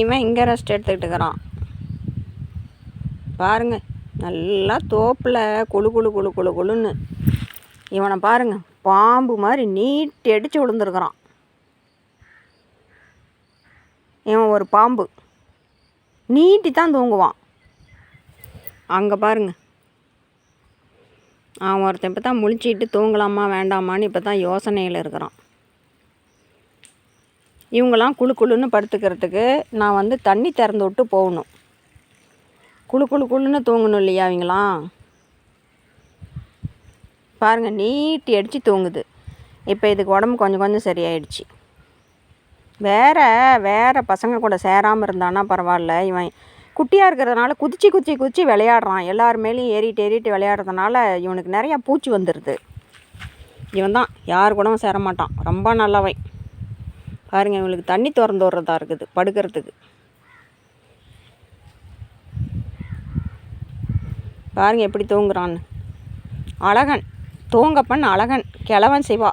இவன் இங்கே ரெஸ்ட் எடுத்துக்கிட்டு இருக்கிறான் நல்லா தோப்பில் குழு குழு குழு குழு குழுன்னு. இவனை பாருங்கள் பாம்பு மாதிரி நீட்டி அடித்து விழுந்துருக்குறான். இவன் ஒரு பாம்பு. நீட்டி தான் தூங்குவான். அங்கே பாருங்க. அவன் ஒருத்தன் இப்போ தான் முழிச்சிட்டு தூங்கலாமா வேண்டாமான்னு இப்போ தான் யோசனையில் இருக்கிறான். இவங்கெல்லாம் குளு குளுன்னு படுத்துக்கிறதுக்கு நான் வந்து தண்ணி திறந்து விட்டு போகணும். குளு குழு குளுன்னு தூங்கணும் இல்லையா அவங்களாம் பாருங்கள் நீட்டி அடித்து தூங்குது. இப்போ இதுக்கு உடம்பு கொஞ்சம் கொஞ்சம் சரியாயிடுச்சு. வேற வேறு பசங்க கூட சேராமல் இருந்தானா பரவாயில்ல. இவன் குட்டியாக இருக்கிறதுனால குதிச்சு குதிச்சு குதிச்சு விளையாடுறான். எல்லார் மேலேயும் ஏறிட்டு ஏறிட்டு விளையாடுறதுனால இவனுக்கு நிறையா பூச்சி வந்துடுது இவன் தான் யார் கூடவும் சேர மாட்டான் ரொம்ப நல்லவன். பாருங்க இவங்களுக்கு தண்ணி திறந்து விட்றதா இருக்குது படுக்கிறதுக்கு. பாருங்க எப்படி தூங்குறான்னு. அழகன் தூங்கப்பன் அழகன் கிழவன் சிவா.